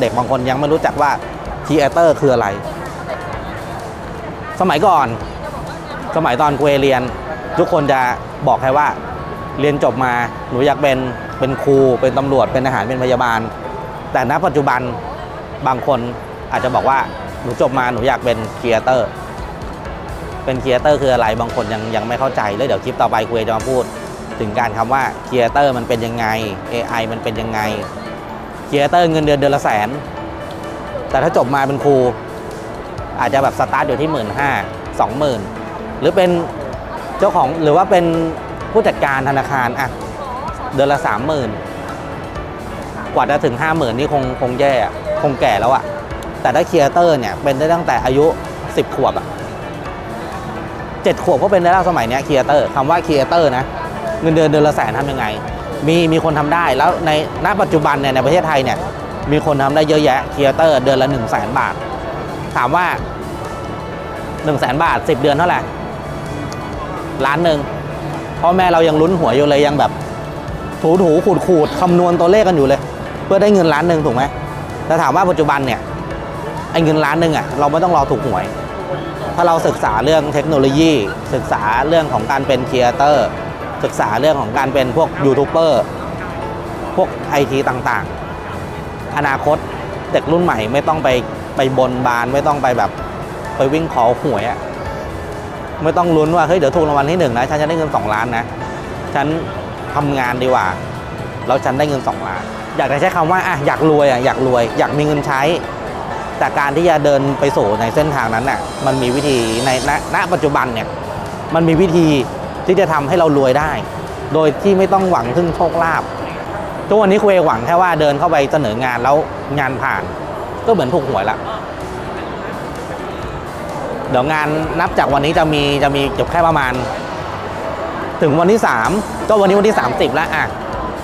เด็กบางคนยังไม่รู้จักว่าครีเอเตอร์คืออะไร สมัยก่อน สมัยตอนกูเรียน ทุกคนจะบอกแค่ว่า เรียนจบมาหนูอยากเป็นเป็นครูเป็นตำรวจเป็นทหารเป็นพยาบาล แต่ณปัจจุบันบางคนอาจจะบอกว่าหนูจบมาหนูอยากเป็นครีเอเตอร์เป็นครีเอเตอร์คืออะไรบางคนยังยังไม่เข้าใจแล้วเดี๋ยวคลิปต่อไปคุยจะมาพูด ถึงการคำว่าครีเอเตอร์มันเป็นยังไง AI มันเป็นยังไง ครีเอเตอร์เงินเดือนเดือนละแสน แต่ถ้าจบมาเป็นครู อาจจะแบบสตาร์ทอยู่ที่หมื่นห้าสองหมื่นหรือเป็นเจ้าของหรือว่าเป็นผู้จัดการธนาคารอะเดือนละสามหมื่นกว่าจะถึงห้าหมื่นนี่คงคงแย่คงแก่แล้วอะแต่ถ้าครีเอเตอร์เนี่ยเป็นได้ตั้งแต่อายุ10ขวบอะเจ็ดขวบก็เป็นได้แล้วสมัยเนี้ครีเอเตอร์คำว่าครีเอเตอร์นะเงินเดือนเดือนละแสนทำยังไง มีมีคนทำได้แล้วในณปัจจุบันเนี่ยในประเทศไทยเนี่ยมีคนทำได้เยอะแยะครีเอเตอร์เดือนละ1 0 0 0 0แสนบาท ถามว่า1 0 0 0 0แสนบาท 10 เดือนเท่าไหร่ล้านหนึ่งพ่อแม่เรายังลุ้นหวยอยู่เลยยังแบบ ถูถูขูดขูดคำนวณตัวเลขกันอยู่เลย เพื่อได้เงินล้านหนึ่งถูกไหมแต่ถามว่าปัจจุบันเนี่ยไอ้เงินล้านหนึ่งอะเราไม่ต้องรอถูกหวย ถ้าเราศึกษาเรื่องเทคโนโลยี ศึกษาเรื่องของการเป็นครีเอเตอร์ ศึกษาเรื่องของการเป็นพวกยูทูบเบอร์พวกไอทีต่างๆ อนาคตเด็กรุ่นใหม่ไม่ต้องไปไปบนบานไม่ต้องไปแบบไปวิ่งขอหวยอะไม่ต้องลุ้นว่าเฮ้ยเดี๋ยวถูกรางวัลที่หนึ่งนะฉันจะได้เงินสองล้านนะฉันทำงานดีกว่าแล้วฉันได้เงินสองล้าน อยากจะใช้คำว่าอะอยากรวยอะอยากรวย อยากมีเงินใช้ แต่การที่จะเดินไปสู่ในเส้นทางนั้นน่ะมันมีวิธีในณณปัจจุบันเนี่ยมันมีวิธี ที่จะทำให้เรารวยได้ โดยที่ไม่ต้องหวังพึ่งโชคลาภทุกวันนี้คุยหวังแค่ว่าเดินเข้าไปเสนองานแล้วงานผ่าน ก็เหมือนถูกหวยละเดี๋ยวงานนับจากวันนี้จะมีจะมีจบแค่ประมาณ ถึงวันที่ 3 ก็วันนี้วันที่ 30 แล้วอะ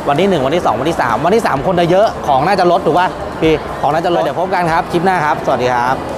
วันที่ 1 วันที่ 2 วันที่ 3 วันที่ 3 คนจะเยอะของน่าจะลดถูกป่ะพี่ของน่าจะลดเดี๋ยวพบกันครับคลิปหน้าครับ สวัสดีครับ